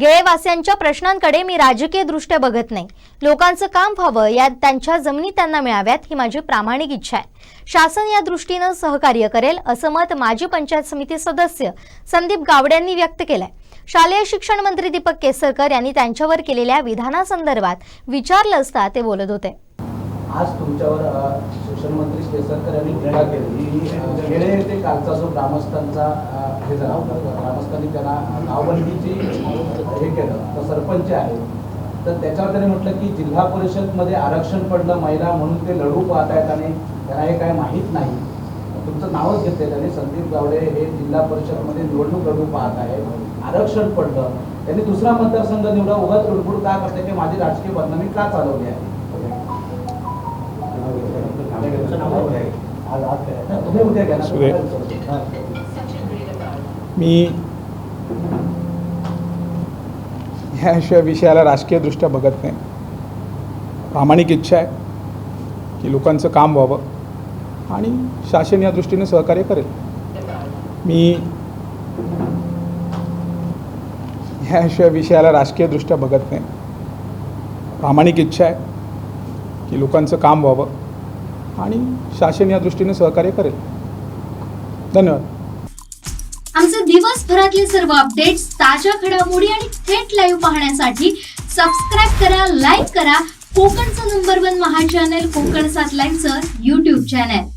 गेळेवासियांच्या प्रश्नांकडे मी राजकीय दृष्ट्या बघत नाही. लोकांचं काम व्हावं या त्यांच्या जमिनी त्यांना मिळाव्यात ही माझी प्रामाणिक इच्छा आहे. शासन या दृष्टीनं सहकार्य करेल असं मत माजी पंचायत समिती सदस्य संदीप गावड्यांनी व्यक्त केलंय. शालेय शिक्षण मंत्री दीपक केसरकर यांनी त्यांच्यावर केलेल्या विधानासंदर्भात विचारलं असता ते बोलत होते. आज तुमच्यावर शिक्षण मंत्री केसरकर यांनी टीका केली. कालचा जो ग्रामस्थांचा हे झाला ग्रामस्थांनी त्यांना गावबंदीची हे केलं तर सरपंच आहे तर त्याच्यावर त्याने म्हटलं की जिल्हा परिषदमध्ये आरक्षण पडलं महिला म्हणून ते लढू पाहत आहेत आणि त्यांना हे काय माहीत नाही. तुमचं नावच घेतलंय त्याने संदीप गावडे हे जिल्हा परिषदमध्ये निवडणूक लढू पाहत आहे आरक्षण पडलं. त्यांनी दुसरा मतदारसंघ निवडा उगाच रुडबुड का करते की माझी राजकीय बदनामी का चालवली आहे? मी ह्या विषया विषयाला राजकीयदृष्ट्या बघत नाही. प्रामाणिक इच्छा आहे की लोकांचं काम व्हावं आणि शासन या दृष्टीने सहकार्य करेल. मी ह्या विषया विषयाला राजकीयदृष्ट्या बघत नाही. प्रामाणिक इच्छा आहे की लोकांचं काम व्हावं आणि शासन या दृष्टीने सहकार्य करेल. धन्यवाद. आमचे दिवसभरातले सर्व अपडेट्स ताज्या घडामोडी आणि थेट लाईव्ह पाहण्यासाठी सबस्क्राईब करा लाईक करा. कोकणचं नंबर वन महा चॅनल कोकण सात लाईव्हचं युट्यूब चॅनल